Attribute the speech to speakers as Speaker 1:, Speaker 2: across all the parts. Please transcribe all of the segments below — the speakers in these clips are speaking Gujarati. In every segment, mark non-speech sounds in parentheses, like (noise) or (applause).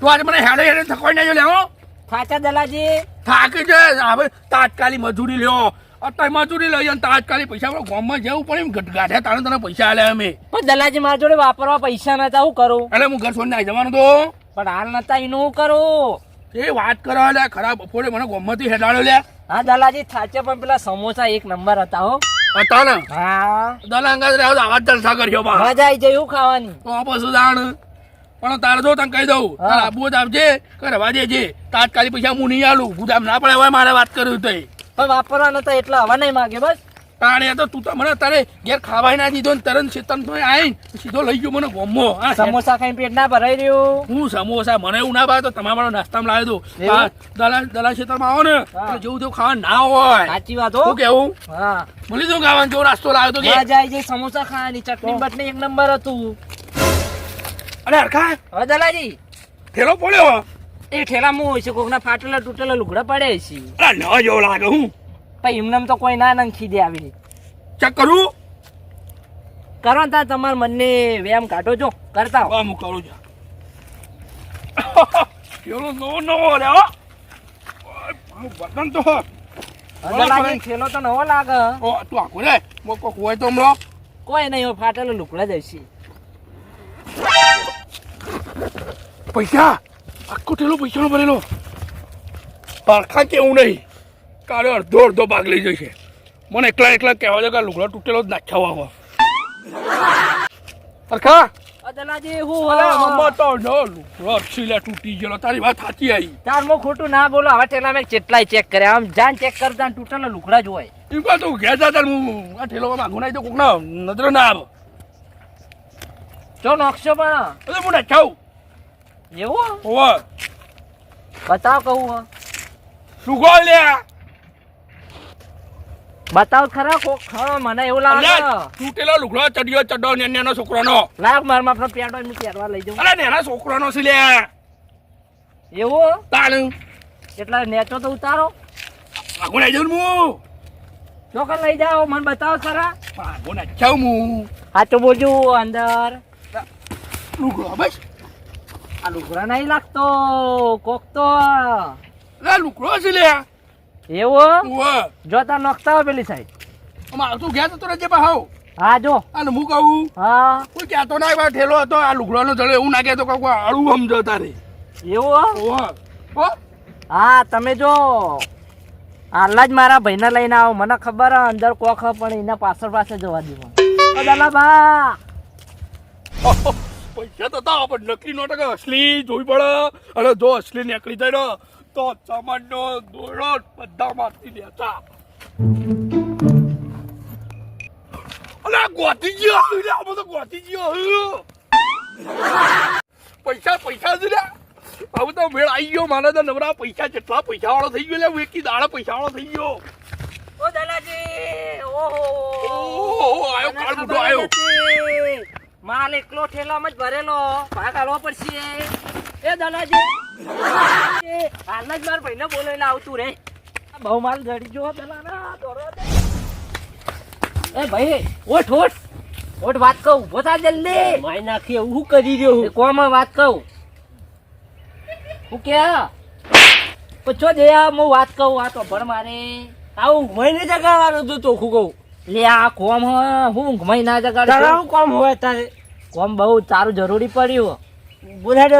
Speaker 1: તું આજે મને હેડે હેડે થકવાઈ નહીં લેવો
Speaker 2: થાચા દલાજી.
Speaker 1: થાકી છે હવે તાત્કાલિક મજૂરી લ્યો. અત્યારે મજૂરી લઈ અને તાત્કાલિક પૈસા આપણે ગામમાં જવું પડે એમ ગાંઠે તાણે તને પૈસા આલ્યા અમે.
Speaker 2: પણ દલાજી મારા જોડે વાપરવા પૈસા નતા હું કરું?
Speaker 1: એટલે હું ઘર છોડીને આવી જવાનું તો.
Speaker 2: પણ હાલ નતા એનું હું કરું?
Speaker 1: એ વાત કરવા લે ખરાબ બપોરે મને ગામમાંથી હેડાડ્યો લે.
Speaker 2: હા દલાજી થાચે પણ પેલા સમોસા એક નંબર હતા હો.
Speaker 1: હતા ને?
Speaker 2: હા.
Speaker 1: દલાંગા આવાજ જલસા કર્યો બા.
Speaker 2: મજા આવી જાય એવું ખાવાની.
Speaker 1: તો પછી જાણ. પણ તારે જો તને કહી દઉં તારે આબુ જ આવજે કે રવા દેજે. તાત્કાલિક પૈસા હું નહીં આલું. ગુદામ ના પડે હવે મારે વાત કર્યું તો
Speaker 2: પણ વાપરવા નતા એટલે હવા નહીં માગે બસ.
Speaker 1: તાણે તો તું તો મને તારે ઘેર ખાવાય ના દીધો ને તરત શેતન તો આઈ સીધો લઈ ગયો મને ગોમો.
Speaker 2: સમોસા ખાઈ પેટ ના ભરાઈ રહ્યું?
Speaker 1: હું સમોસા મને એવું ના ભાવે તો તમારા નાસ્તામાં લાવી દઉં દલા દલા ક્ષેત્રમાં આવો ને.
Speaker 2: જેવું
Speaker 1: એટલે જેવું તેવું ખાવા ના હોય.
Speaker 2: સાચી વાત
Speaker 1: શું
Speaker 2: હો
Speaker 1: કેવું?
Speaker 2: હા.
Speaker 1: મળી દઉં ખાવાનું જેવો નાસ્તો લાવ્યો તો
Speaker 2: જાય જાય સમોસા ખાવાની ચટણી બટણી એક નંબર હતું.
Speaker 1: અરે હરખા?
Speaker 2: હવે દલાજી
Speaker 1: ઠેલો પડ્યો
Speaker 2: એ ઠેલામાં હોય છે કોકના ફાટેલા તૂટેલા લુગડા પડે છે.
Speaker 1: અરે ન જેવો લાગે હું.
Speaker 2: પણ એમને તો કોઈ ના નંખી દે આવી.
Speaker 1: ચેક કરું?
Speaker 2: કરો તા તમાર મનને વ્યાયામ કાઢો જો કરતા હો.
Speaker 1: હું કરું છું. (laughs) નવો નવો લે હો. બટન તો
Speaker 2: ઠેલો તો નવો લાગે.
Speaker 1: ઓ તું આખું રે. મો કોક હોય તો હમણાં?
Speaker 2: કોઈ નહીં ફાટેલો લુકડા લુગડા જ હશે.
Speaker 1: પૈસા? આખો થેલો પૈસાનો ભરેલો. પારખા કેવું નહીં? કાલે અડધો અડધો ભાગ લઈ જશે. મને એકલા એકલા કહેવા કે લુગડો તૂટેલો જ નાખ્યા આવો પારખા?
Speaker 2: હવે હું
Speaker 1: અરે
Speaker 2: હવે-
Speaker 1: તો ન લુગડો અરસીલા તૂટી ગયેલો. તારી વાત સાચી આવી
Speaker 2: તાર મો ખોટું ના બોલો. હવે તેના મેં કેટલાય ચેક કર્યા. આમ જાન ચેક કરતા તૂટેલા લુગડા જ હોય.
Speaker 1: એમ કહો તું ઘેર જા તાર. હું આ ઠેલો માગું નાખી તો કોકના નજર ના આવે.
Speaker 2: જો પણ
Speaker 1: હું નાખ્યાવું
Speaker 2: એવું
Speaker 1: ઓવા
Speaker 2: બતાવ કહું શું
Speaker 1: સુગો લ્યા
Speaker 2: બતાવ ખરા કોક હા મને એવું લાગે.
Speaker 1: તૂટેલો લુગડો ચડ્યો ચડ્ડો ને નેનો છોકરાનો.
Speaker 2: લાગ મારમાં આપણો પેડો એમ પહેરવા લઈ જાઉં.
Speaker 1: અરે નેના છોકરાનો છે લે.
Speaker 2: એવું
Speaker 1: તાણ.
Speaker 2: એટલા નેચો તો ઉતારો.
Speaker 1: આગો લઈ જાઉં હું
Speaker 2: છોકર લઈ જાઓ મને બતાવો ખરા.
Speaker 1: આગો ના જાઉં હું
Speaker 2: તો બોલજો અંદર.
Speaker 1: લુગડો બસ.
Speaker 2: આ લુગડા નહીં લાગતો કોક તો.
Speaker 1: અરે લુગડો છે લે.
Speaker 2: એવો?
Speaker 1: જોતા
Speaker 2: જો તાર નોખતા હોય પેલી સાઈડ.
Speaker 1: અમાર તું ગયા તો રજે પા હાવ
Speaker 2: હા જો.
Speaker 1: અને હું કહું.
Speaker 2: હા.
Speaker 1: કોઈ કહેતો ના એવા ઠેલો હતો આ લુગડાનો જળે એવું ના કહેતો કહું અળું સમજો તારે.
Speaker 2: એવો?
Speaker 1: ઓ હો.
Speaker 2: તમે જો. હાલ જ મારા ભાઈને લઈને આવો મને ખબર અંદર કોખ પણ એના પાછળ પાછળ જવા દેવા દાદા બા.
Speaker 1: પૈસા તો હતા પણ નકલી નોટ કે અસલી જોવી પડે. અને જો અસલી નીકળી જાય તો ચમડનો દોરો બધા મારતી લેતા. અલા ગોતી ગયો અલે આ બધો ગોતી ગયો પૈસા પૈસા જ લ્યા. આવું તો મેળ આવી ગયો મારા તો નવરા પૈસા જેટલા પૈસા વાળો થઈ ગયો લે હું એકી દાડા પૈસા વાળો થઈ ગયો.
Speaker 2: ઓ દાદાજી ઓહો.
Speaker 1: ઓહો આયો કાળ બુઢો આયો.
Speaker 2: માલ એકલો ઠેલામાં જ ભરેલો. ભાગ આલવો પડશે. એ દાદાજી હાલના જ મારા ભાઈને બોલાવીને આવતું રે. બહુ માલ જડી જો એ ભાઈ ઓઠ ઓઠ. ઓઠ વાત કહું. ઊભો થા જલ્દી.
Speaker 3: માય નાખી એવું શું કરી રહ્યો
Speaker 2: હું? કોમાં વાત કહું? હું કે પૂછો દે આ હું વાત કહું. આ તો ભણ મારે.
Speaker 3: આવું મહિને જગાડવાનું તું ચોખ્ખું કહું.
Speaker 2: લે આ કોમ હું. ઊંઘમાં ના
Speaker 3: તારા
Speaker 2: જગાડ
Speaker 3: કોમ હોય તારે?
Speaker 2: કોમ બહુ તારું જરૂરી પડ્યું.
Speaker 3: બોલાડે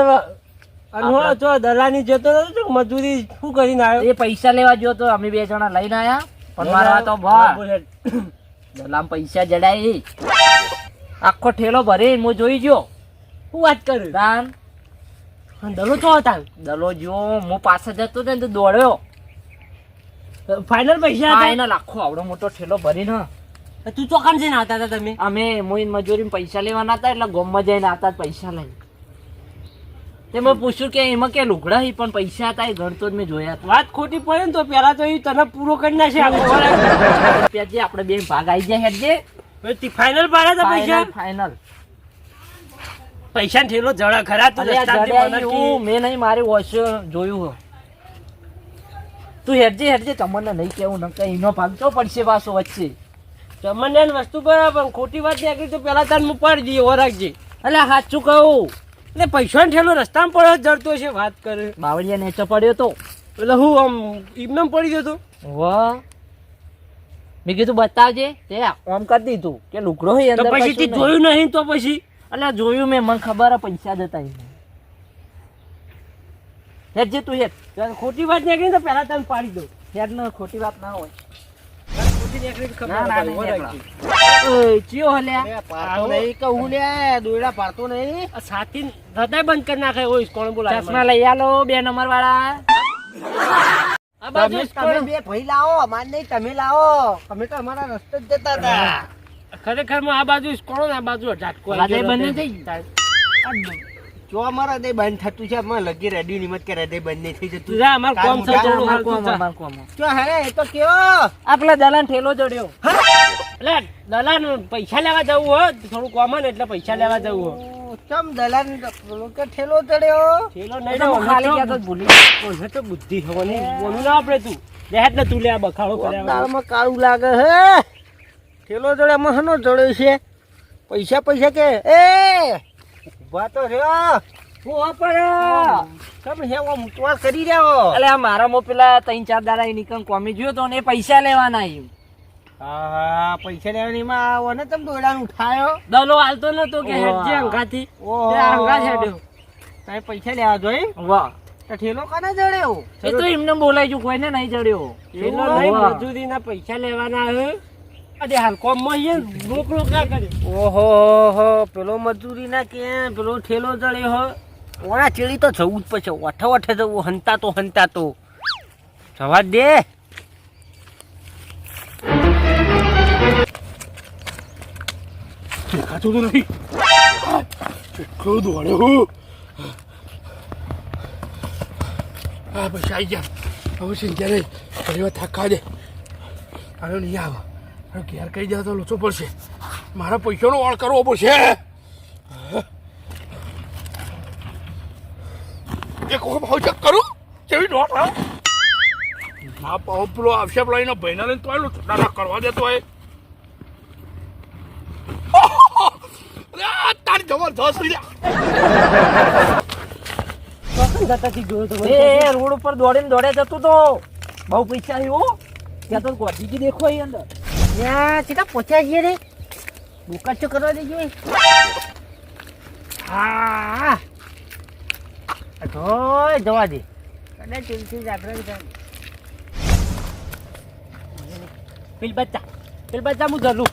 Speaker 3: અને હું તો દલાની જતો હતો મજૂરી શું કરીને આવ્યો?
Speaker 2: એ પૈસા લેવા ગયો તો અમે બે જણા લઈને આયા. પણ મારા તો ભા. દલામ પૈસા જડાય આખો ઠેલો ભરે હું જોઈ ગયો.
Speaker 3: શું વાત કરું?
Speaker 2: દાન
Speaker 3: દલો તો હતા
Speaker 2: દલો જો હું પાછળ જતો ને તો દોડ્યો.
Speaker 3: ફાઇનલ પૈસા હતા?
Speaker 2: ફાઈનલ આખો આવડો મોટો ઠેલો ભરીને.
Speaker 3: તું ચોકાન જઈને આવતા હતા તમે?
Speaker 2: અમે મોઈન મજૂરી પૈસા લેવાના હતા એટલે ગોમમાં જઈને આવતા પૈસા લઈને. તે મેં પૂછ્યું કે એમાં કે લુગડા હી પણ પૈસા હતા એ ગણતો જ મેં જોયા
Speaker 3: વાત ખોટી પડે ને તો પેલા તો એ તને પૂરો કરી નાખે
Speaker 2: જે આપણે બે ભાગ આવી જાય હેડજે
Speaker 3: ફાઈનલ પાડ્યા હતા પૈસા?
Speaker 2: ફાઈનલ
Speaker 3: પૈસા ઠેલો જડા ખરા તું
Speaker 2: મેં નહીં મારે વોચ જોયું તું હેડજે હેડજે તમને નહીં કેવું ન કઈ એનો ભાગ તો પડશે પાછો વચ્ચે.
Speaker 3: સામાન્ય વસ્તુ બરાબર ખોટી વાત નીકળી તો પેલા તાર હું પાડી દઈએ
Speaker 2: એટલે સાચું કહું.
Speaker 3: એટલે પૈસા ને ઠેલો રસ્તામાં પડ્યો જડતો છે વાત કરે.
Speaker 2: બાવળિયા નેચો પડ્યો તો.
Speaker 3: એટલે હું આમ ઈમને પડી ગયો તો.
Speaker 2: વાહ મેં કીધું બતાવજે તે આમ કરી દીધું. કે લુકડો હોય અંદર
Speaker 3: પછી તે જોયું નહીં તો પછી?
Speaker 2: એટલે જોયું મેં મને ખબર હે પૈસા જતા. હેડ જે તું હેડ.
Speaker 3: ખોટી વાત નીકળી તો પહેલા તને પાડી દો.
Speaker 2: હેડ ખોટી વાત ના હોય.
Speaker 3: ખોટી નીકળી ખબર
Speaker 2: ના, ના,
Speaker 3: પડે,
Speaker 2: નહીં
Speaker 3: વળાંકી.
Speaker 2: ઓય ચિયો હલ્યા
Speaker 3: પાડતો
Speaker 2: નહીં કહું લે દોયડા પાડતો નહીં.
Speaker 3: સાથી હૃદય બંધ કરી નાખે ઓય કોણ બોલાવે
Speaker 2: ચશ્મા લઈ આલો બે નંબર વાળા
Speaker 3: આ બાજુ
Speaker 4: તમે બે ભાઈ લાવો અમાર નહીં તમે લાવો. અમે તો અમારા રસ્તે જ જતા હતા.
Speaker 3: ખરેખરમાં આ બાજુ કોણ ને આ બાજુ ઝાટકો
Speaker 2: બંધ થઈ ગયું.
Speaker 4: જો અમારા હૃદય બંધ થતું છે અમે લગી રેડી નિમત કે હૃદય બંધ નહીં થઈ જતું.
Speaker 3: જા, અમાર કોમ છે, થોડું
Speaker 2: અમાર કોમ, અમાર કોમ.
Speaker 4: જો હે એ તો કયો?
Speaker 2: આપલા દલાન ઠેલો જોડ્યો.
Speaker 3: એટલે દલાન પૈસા લેવા જવું હો થોડું કોમન એટલે પૈસા લેવા જવું
Speaker 4: હો. ચમ દલાન કે ઠેલો ચડ્યો?
Speaker 2: ઠેલો
Speaker 3: નહીં
Speaker 2: ખાલી કહેતો તો ભૂલી ગયો.
Speaker 3: તો બુદ્ધિ હોવાની બોલું ના આપણે તું. દેહાત ને તું લે આ બખાડો કર્યા
Speaker 4: દાળમાં કાળું લાગે હે. ઠેલો ચડે મહનો હનો ચડ્યો છે. પૈસા પૈસા કે એ! ઊભા તો રહ્યો.
Speaker 2: હું પણ
Speaker 4: તમે હે ઓમ ઉતવાર કરી રહ્યો
Speaker 2: અલે આ મારામાં પેલા ત્રણ ચાર દાડા નીકળ કોમી જોયો તો ને પૈસા લેવાના એમ.
Speaker 4: હા પૈસા લેવાની માં આવો ને તમે દોડાને ઉઠાયો.
Speaker 3: દલો હાલતો નતો કે. હેડજે અંગાથી. તે અંગા હેડ્યો.
Speaker 4: તમે પૈસા લેવા જોઈ
Speaker 2: વાહ.
Speaker 4: ઠેલો કાને ચડ્યો
Speaker 2: એ તો એમને બોલાઈ ગયું કોઈને નહીં જડ્યો.
Speaker 3: થેલો
Speaker 2: ઓવા.
Speaker 3: નહીં મજૂરીના પૈસા લેવાના હે. અરે હાલ કોમમાં યે રોક રોક ના કરે?
Speaker 4: ઓહો હો પેલો મજૂરી ના કે પેલો ઠેલો ચડે હો. ઓણા ચેડી તો જવું જ પછી વઠે વઠે જવું હંતા તો હંતા તો. જવા દે.
Speaker 1: દેખાતું તો નથી. કેટલો હું. હા પૈસા આવી ગયા હવે ચિંતા નહીં થાકા દે. હવે નહીં આવે. ઘેર કહી જાય તો લોચો પડશે. મારા પૈસાનો વાળ કરવો પડશે. એક વખત ભાવ ચેક કરું? કેવી નોટ આવે ના પાવ પેલો આવશે લઈને એનો ભાઈને લઈને તો આવેલો ના કરવા દેતો હોય. તારી જબરદસ્ત રીતે.
Speaker 3: ચોકન જતાથી જોયો તો
Speaker 2: એ એ, રોડ ઉપર દોડીને દોડે જતું તો. બહુ પૈસા આવ્યો ત્યાં તો ગોધીજી દેખો અહીં અંદર.
Speaker 4: ત્યાં સીધા પહોંચ્યા છીએ રે. બોકાચો કરવા દેજો હા. ધોય જવા દે. કદાચ તુલસી જાગરણ થાય
Speaker 3: પેલ બચ્ચા પેલ બચ્ચા હું ધરું.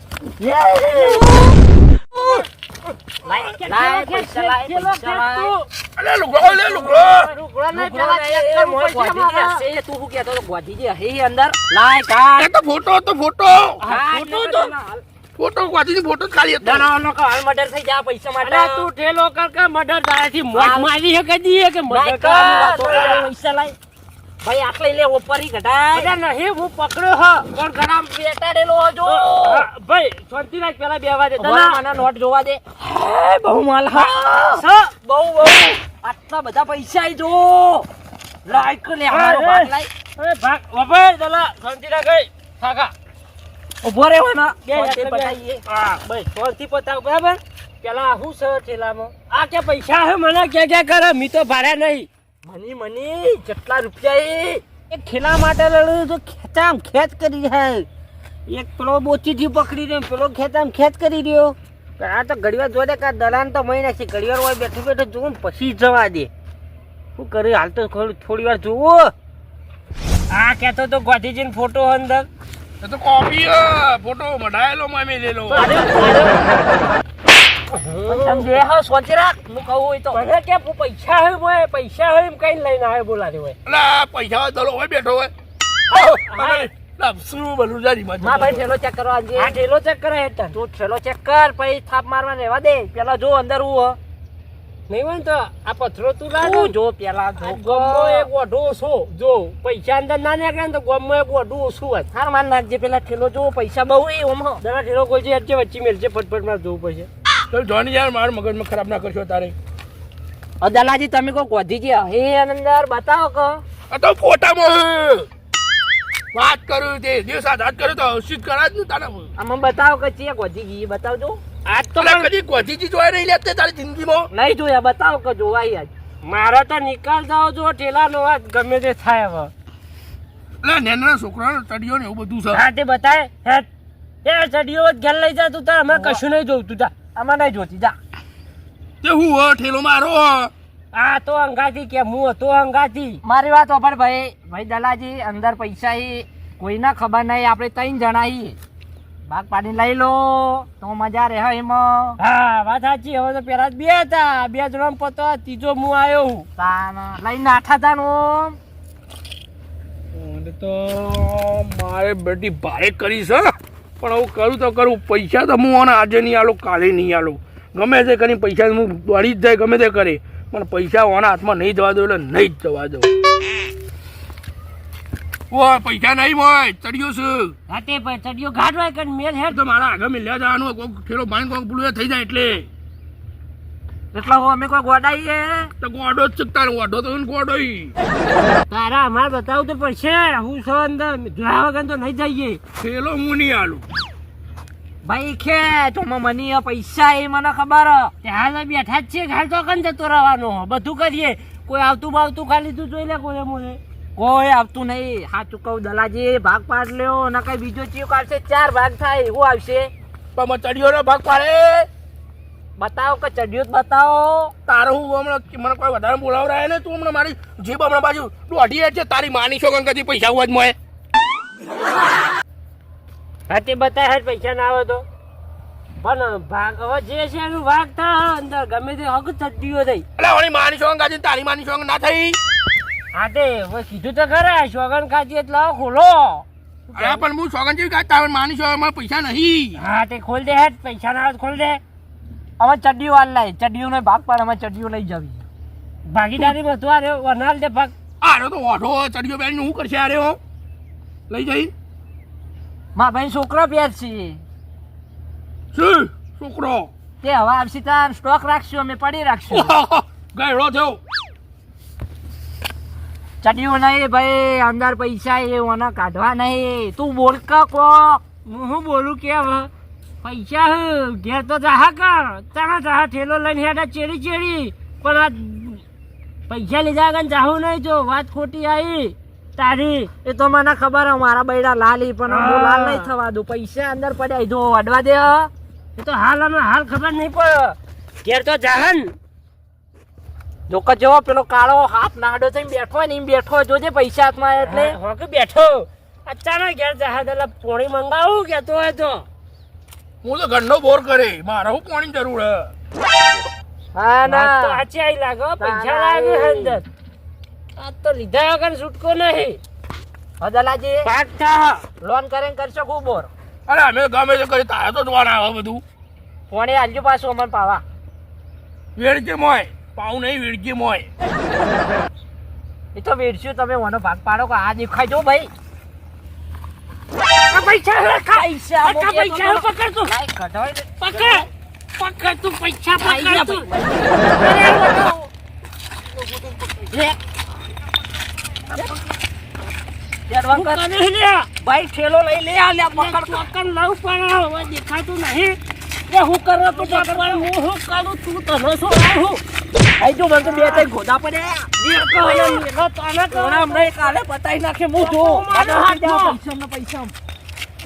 Speaker 2: લાય, લાય, લાય.
Speaker 1: અલે લુગડો લે લુગડો.
Speaker 2: લુગડો નહીં, એ, એ, મોય ગોધીજી હશે, તું શું કહેતો હતો? ગોધીજી હશે અંદર. લાય કાઢ.
Speaker 1: એ તો ફોટો તો ફોટો.
Speaker 2: હા,
Speaker 1: ફોટો તો.
Speaker 2: ના.
Speaker 1: ફોટો ફોટો જ ખાલી હતો.
Speaker 2: ના, ના, ના, હાલ મર્ડર થઈ જા પૈસા માટે.
Speaker 3: અરે તું ઠેલો કર કે મર્ડર તારાથી મોત
Speaker 2: હાલ.
Speaker 3: મારી હે કદી હે કે મર્ડર કરે.
Speaker 2: પૈસા લાય. ભાઈ આટલે લે ઉપરી ઘટાય
Speaker 3: અરે નહીં હું પકડ્યો હ.
Speaker 2: પણ ઘણા બેટાડેલો જો
Speaker 3: ભાઈ શાંતિ રાખ પેલા બેવા દે.
Speaker 2: તને મને નોટ જોવા દે. હે, બહુ માલ. હા.
Speaker 3: સ.
Speaker 2: બહુ બહુ. આટલા બધા પૈસા આઈ જો. લાઈક લે અમારો. ભાગ લાય.
Speaker 3: અરે ભાગ વભાઈ દલા શાંતિ ના ગઈ થાકા
Speaker 2: ઊભો રહેવાના.
Speaker 3: બે
Speaker 2: શાંતિ
Speaker 3: હાથે બે.
Speaker 2: બતાઈએ.
Speaker 3: હા ભાઈ ફોરથી પતાવ બરાબર? પેલા હું સર ઠેલામાં આ કે પૈસા હે મને કે કે કરે? મી તો ભાડ્યા નહીં.
Speaker 2: મની મની કેટલા રૂપિયા એ.
Speaker 4: ખેલા માટે લડ્યું તો ખેતામ ખેત કરી હે. એક પેલો બોચીથી પકડી રહ્યો પેલો ખેતામ ખેત કરી રહ્યો. આ તો ઘડીવાર જોડે કા દલાન તો મહી નાખી. ઘડીવાર હોય બેઠું બેઠું જોવું પછી જવા દે. શું કરી? હાલ તો થોડી થોડી વાર જોવો.
Speaker 3: આ કેતો તો ગાંધીજીનો ફોટો અંદર.
Speaker 1: એ તો કોપી હે. ફોટો મઢાયેલો માં મેં લેલો
Speaker 2: તમે જે હા સોચી રાખ. હું કહું હોય તો.
Speaker 3: મને કે પુ- પૈસા હોય મોય પૈસા હોય એમ કઈ લઈને આવે બોલાવે હોય.
Speaker 1: અલા પૈસા હોય દલો હોય બેઠો હોય.
Speaker 3: હા.
Speaker 1: લા, શું બોલું
Speaker 2: માં ભાઈ ઠેલો ચેક કરવા
Speaker 3: આ
Speaker 2: આજે
Speaker 3: ઠેલો ચેક કરે
Speaker 2: તું ઠેલો ચેક કર પછી થાપ મારવા રહેવા દે. પેલા જો અંદર હું
Speaker 3: નહીં હોય તો આ પથરો તું લાગ.
Speaker 2: જો પેલા જો
Speaker 3: ગમો એક ઓઢો ઓછો. જો પૈસા અંદર ના નીકળે ને તો ગમો એક ઓઢું ઓછું હોય.
Speaker 2: હાર માર નાખજે પેલા ઠેલો જો પૈસા બહુ એ ઓમ
Speaker 3: જરા ઠેલો કોઈ છે વચ્ચે વચ્ચે મેલશે ફટફટમાં જોવું પડશે.
Speaker 1: તો જોની યાર મારા મગજમાં ખરાબ ના કરશો તારે.
Speaker 2: અદાલાજી તમે કહો ગોધીજી હે અંદર બતાવો કહો
Speaker 1: આ તો ફોટામાં હે. વાત કરું તે દિવસ વાત કર્યો તો સિદ્ધ કરા જ ને તારા
Speaker 2: આમાં બતાવો કે ચિયા ગોધીજી બતાવજો.
Speaker 3: આજ તો
Speaker 1: કદી ગોધીજી જોયા નહીં લે તે તારી જિંદગીમાં?
Speaker 2: નહીં જોયા બતાવો કે જોવાય આજ.
Speaker 3: મારા તો નિકાલ થાવ જો ઠેલાનો વાત ગમે તે થાય હવે.
Speaker 1: એટલે નેના છોકરાનો તડિયો ને એવું બધું છે.
Speaker 3: હા તે બતાય. હે એ ચડીઓ ઘેર લઈ જા તું તાર અમે કશું નહીં જોતું જા
Speaker 2: આમાં નહીં જોતી જા.
Speaker 1: તે હું હો, ઠેલો મારો
Speaker 3: આ તો અંગાથી કે હું હતો અંગાથી
Speaker 2: મારી વાત ઓફર ભાઈ. ભાઈ દલાજી અંદર પૈસા ઈ કોઈને ખબર નહીં આપણે ત્રણ જણાવીએ ભાગ પાડીને લઈ લો તો મજા રહે એમાં.
Speaker 3: હા વાત સાચી. હવે તો પેલા બે હતા. બે જણા પતો ત્રીજો હું આવ્યો હું.
Speaker 2: તાન લઈને આઠા તાન ઓમ
Speaker 1: તો મારે બેટી ભારે કરી છે પણ હું કરું તો કરું. પૈસા તો હું આને આજે નહીં આલો કાલે નહીં આલો. ગમે તે કરીને પૈસા હું દોડી જ જાય ગમે તે કરે. પણ પૈસા ઓના હાથમાં નહીં જવા દો એટલે નહીં જ જવા દો. ઓ પૈસા નહીં હોય ચડ્યો છું.
Speaker 3: હા તે ચડીઓ ઘાટવાય કરી મેલ હેડ.
Speaker 1: તો મારા આગળ મિલ્યા જવાનું કોક ઠેલો ભાઈ કોક ભૂલું થઈ જાય એટલે.
Speaker 2: એટલા હું અમે કોઈ ગોડાઈએ
Speaker 1: તો ગોડો જ ચકતા ગોડો તો ગોડોઈ
Speaker 3: તારા અમારે બતાવું તો પડશે. હું છો અંદર જોયા વગર તો નહીં જઈએ.
Speaker 1: ઠેલો હું નહીં આલું.
Speaker 2: ભાઈ ખે તો મને આ પૈસા એ મને ખબર
Speaker 3: ત્યાં બેઠા જ છે ઘાલ તો કન જતો રહેવાનો બધું કરીએ. કોઈ આવતું બાવતું ખાલી તું જોઈ લે કોઈ મોને
Speaker 2: કોઈ આવતું નહીં. સાચું કહું દલાજી ભાગ પાડ લ્યો ના કઈ બીજો ચીવ કાઢશે ચાર ભાગ થાય એવું આવશે.
Speaker 1: પણ ચડિયો નો ભાગ પાડે?
Speaker 2: બતાવો કે ચડિયો જ બતાવો.
Speaker 1: તારું હું હમણાં મને કોઈ વધારે બોલાવરાય ને તું હમણાં મારી જીભ હમણાં બાજુ તું અઢી છે તારી માની છો કે પૈસા હોવા જ મોય
Speaker 3: હા તે બતાય હેડ પૈસા ના આવે તો. પણ ભાગ હવે જે છે એનું ભાગ થા અંદર ગમે તે હક ચડ્ડીઓ થઈ.
Speaker 1: એટલે વળી માની છો કાજી તારી માની સોંગ ના થઈ?
Speaker 3: હા તે હવે કીધું તો ખરા શોગન કાજી એટલે ખોલો.
Speaker 1: અરે પણ હું સોગન જેવી કાંઈ તારે માની છો માં પૈસા નહીં.
Speaker 3: હા તે ખોલ દે હેડ પૈસા ના ખોલ દે.
Speaker 2: હવે ચડ્ડીઓ વાળ લાય ચડ્ડીઓ નો ભાગ પર અમે ચડ્ડીઓ લઈ જવી
Speaker 3: ભાગીદારી બધું આ રહ્યો વનાલ દે ભાગ.
Speaker 1: આરે તો ઓઢો ચડ્ડીઓ બેન શું કરશે આરે હો? લઈ જઈ.
Speaker 2: માં ભાઈ છોકરો પેર છે.
Speaker 1: શું? છોકરો?
Speaker 2: તે હવે આવશે તાર સ્ટોક રાખશું અમે પડી રાખશું. (laughs)
Speaker 1: ગયડો થયો
Speaker 2: ચડ્યું નહીં ભાઈ અંદર પૈસા એ ઓના કાઢવા નહીં. તું બોલ ક કો
Speaker 3: હું શું બોલું કે હવે? પૈસા હું ઘેર તો જાહા કર. તારા જાહા ઠેલો લઈને હેડા ચેડી ચેડી. પણ આ પૈસા લીધા આગળ જાહું નહીં જો વાત ખોટી આવી. તારી
Speaker 2: એ તો મને ખબર મારા બૈડા લાલી પણ હું લાલ નહીં થવા દઉં. પૈસા અંદર પડ્યા જો અડવા દે
Speaker 3: એ તો હાલ અમે હાલ ખબર નહીં પડે. ઘેર તો જાહન
Speaker 2: જો કે પેલો કાળો હાથ નાડો થઈને બેઠો ને એમ બેઠો જોજે પૈસા હાથમાં એટલે.
Speaker 3: હોકે બેઠો. અચાનક ઘેર જાહા એટલે પોણી મંગાવું કેતો હોય તો.
Speaker 1: હું તો ઘરનો બોર કરે મારે હું પોણી જરૂર હા?
Speaker 3: તો
Speaker 2: ના.
Speaker 3: સાચી આવી લાગો પૈસા લાગે અંદર. આ તો લીધા વગર છૂટકો નહીં.
Speaker 2: હદલાજી
Speaker 3: પાછા
Speaker 2: લોન કરીને કરશો ખૂબ બોર
Speaker 1: અરે અમે ગમે તે કરી તારે તો જોવાના આવે બધું.
Speaker 2: કોણે આલજો પાછું અમને પાવા.
Speaker 1: વેડકે મોય. પાઉં નહીં વેડકે મોય.
Speaker 2: એ તો વેડશું તમે ઓનો ભાગ પાડો કે આ દેખાય જો ભાઈ.
Speaker 3: પૈસા.
Speaker 2: પૈસા
Speaker 3: પૈસા પકડ તું. પકડ. પકડ તું પૈસા પકડ તું
Speaker 2: લે. જડવા
Speaker 3: હું
Speaker 2: કર.
Speaker 3: કરે લે
Speaker 2: ભાઈ ઠેલો લઈ લે આ લે પકડ.
Speaker 3: પકડ લઉં પણ. હવે દેખાતું નહીં. લે હું કરો તું પકડ હું હું કરું તું તને શું આવું
Speaker 2: આઈ જો મને બે ત્રણ ગોદા પડ્યા.
Speaker 3: જે કહો તને
Speaker 2: કોણા હમણાં એક પતાઈ નાખે હું જો પૈસા પૈસા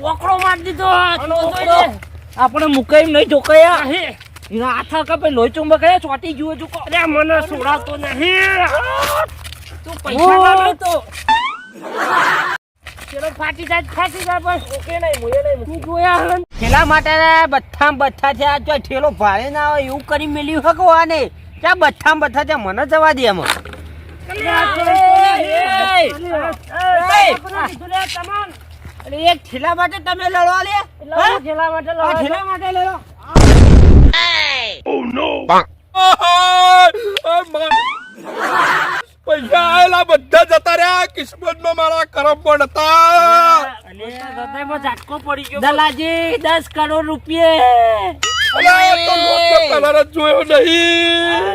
Speaker 3: પોકળો મારી દીધો.
Speaker 2: આપણે મુકાઈ નહીં જોકાયા. એના હાથ કપે લોહી ચુંબક ચોટી જુઓ જો
Speaker 3: અરે મને સોડાતો નહીં. તું પૈસા ના તો. ચલો ફાટી જાય ફાટી જાય બસ.
Speaker 2: ઓકે નહીં મુએ નહીં
Speaker 3: તું જોયા હન
Speaker 4: ઠેલા માટે બથામ બથા છે. આ જો ઠેલો ભારે ના હોય એવું કરી મેલ્યું હકો આને ક્યાં બથામ બથા છે? મને જવા દે એમાં. એક ઠેલા માટે તમે લડવા લે. ઠેલા માટે લડો ઠેલા માટે લડો.
Speaker 1: પૈસા આયેલા બધા જતા રહ્યા. કિસ્મતમાં મારા કરમ પણ હતા
Speaker 3: ઝાટકો પડી ગયો.
Speaker 4: દલાજી દસ કરોડ રૂપિયા.
Speaker 1: કલર જ જોયો નહીં.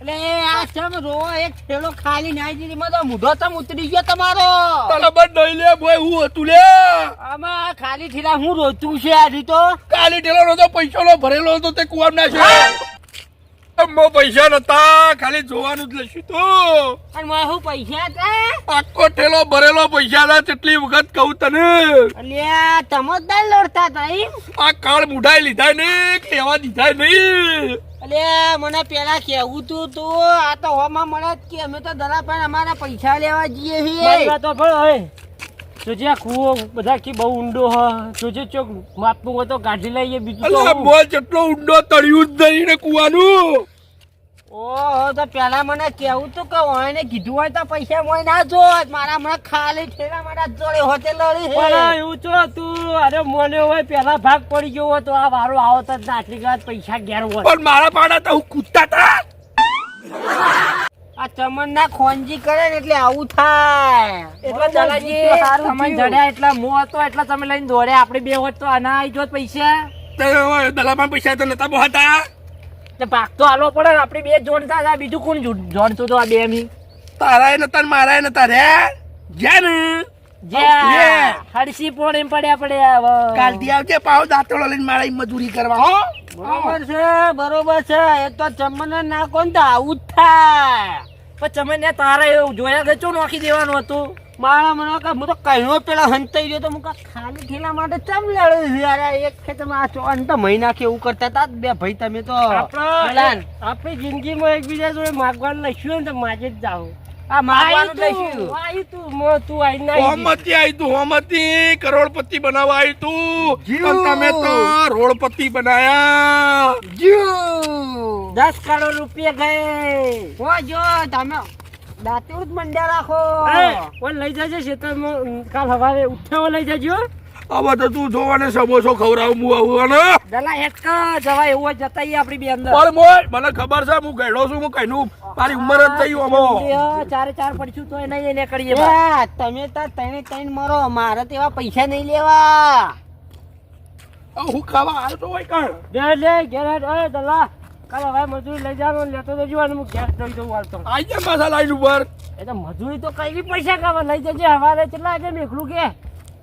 Speaker 4: એટલે આ ચમ રોવો એક ખાલી નાઈ દીધી. માં તો મૂઢો તમ ઉતરી ગયો તમારો.
Speaker 1: તને નહીં લે બોય હું હતું લે.
Speaker 4: આમાં ખાલી થેલા હું રોતું છે આજે તો?
Speaker 1: કાલી ઠેલા તો પૈસા ભરેલો હતો તે કુવામ ના છે. મો પૈસા નતા ખાલી જોવાનું જ લઈશું તો.
Speaker 4: અને મારે હું પૈસા હતા?
Speaker 1: આખો ઠેલો ભરેલો પૈસા ના કેટલી વખત કહું તને.
Speaker 4: અલ્યા તમે જ દાલ લડતા હતા
Speaker 1: આ કાળ મુઢાઈ લીધા ને કે દીધા નહીં.
Speaker 4: અલ્યા મને પેલા કેવું તું તું આ તો હોમાં મળે જ કે અમે તો દરા પણ અમારા પૈસા લેવા જઈએ
Speaker 3: મારી
Speaker 4: છીએ
Speaker 3: તો સાંભળ હવે. જોજે આ કૂવો બધા કે બહુ ઊંડો હ જોજે ચોક માપનું હોય તો કાઢી લઈએ બીજું તો હું.
Speaker 1: બોલ જેટલો ઊંડો તળિયું જ નહીં ને કુવાનું.
Speaker 4: ઓહો તો પેલા મને કેવું તું કે ઓયને કીધું હોય તો પૈસા મોય ના જો મારા મને ખાલી ઠેલા મારા જોડે હોતે લડી
Speaker 3: પણ એવું તો તું? અરે મને હોય પેલા ભાગ પડી ગયો હોય તો આ વારો આવો તો જ ગયા પૈસા ઘેર હોય
Speaker 1: પણ મારા પાડા તો હું કૂદતા તા.
Speaker 4: આ ચમન ના ખોંજી કરે ને એટલે આવું થાય.
Speaker 2: એટલે દલાજી ચમન જડ્યા એટલા મો હતો એટલે તમે લઈને દોડ્યા આપણે બે હોત તો આના આવી જોત પૈસા.
Speaker 1: તે દલામાં પૈસા તો નતા બહાતા.
Speaker 2: તે ભાગ તો હાલવો પડે આપણે બે જોડતા હતા બીજું કોણ જોડતું હતું આ બે મી?
Speaker 1: તારાય નતા ને મારાય નતા રે. જે ને
Speaker 2: જે હડસી પોણ એમ પડ્યા પડ્યા હવે.
Speaker 1: કાલથી આવજે પાવ દાંતળો લઈને મારા મજૂરી કરવા હો.
Speaker 4: બરોબર છે બરોબર છે. એ તો ચમન ના કોણ તો આવું જ થાય.
Speaker 2: પણ ચમન ને તારે એવું જોયા ગચો નાખી દેવાનું હતું?
Speaker 4: મારા મને કે હું તો કહ્યો પેલા હંતાઈ ગયો તો હું કાં ખાલી ઠેલા માટે ચમ લડ્યું છે યાર? એક ખેતરમાં આ ચોન તો મહિના કે એવું કરતા હતા બે ભાઈ તમે તો.
Speaker 3: આપણા જિંદગીમાં એકબીજા જોડે માગવાનું લખ્યું ને તો માજે જ જાવ
Speaker 4: આ માગવાનું લઈશું
Speaker 3: આઈ તું મો તું આઈ ના
Speaker 1: હોમતી આવી તું હોમતી. કરોડપતિ બનાવવા આવ્યું તું તમે તો રોડપતિ બનાયા.
Speaker 3: દસ કરોડ રૂપિયા ગયે.
Speaker 4: હો જો તમે દાંતેડ જ મંડ્યા રાખો.
Speaker 3: લઈ છે ખેતરમાં કાલ સવારે ઉઠાવો લઈ જજો
Speaker 1: હવે તો તું જોવાને સમોસો ખવડાવું હું આવું ને
Speaker 2: દલા એક જવાય એવું જતાઈ જતા આપણી બે અંદર.
Speaker 1: પણ મોય મને ખબર છે હું ગયડો છું હું કઈનું મારી ઉંમર જ થઈ અમો.
Speaker 2: ચારે ચાર પડશું તો નહીં એને કરીએ
Speaker 4: તમે તાર ત્રણે ત્રણ મરો મારે તો એવા પૈસા નહીં લેવા.
Speaker 1: હું ખાવા આવ્યો તો હોય કણ?
Speaker 3: બે લે ઘેર ઓય દલા કાલે ભાઈ મજૂરી લઈ જવાનું લેતો તો જવાનું હું ગેસ દઈ દઉં હાલતો
Speaker 1: આઈ જા પાછા લાઈન ઉપર.
Speaker 3: એ તો મજૂરી તો કઈ બી પૈસા કાવા લઈ જજે હવારે કેટલા વાગે મેકલું કે?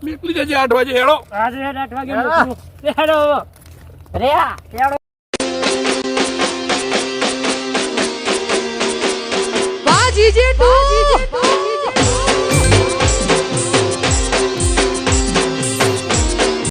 Speaker 1: નીકળી જજે આઠ વાગે હેડો
Speaker 3: આજે આઠ વાગે હેડો.
Speaker 4: રે
Speaker 2: હેડો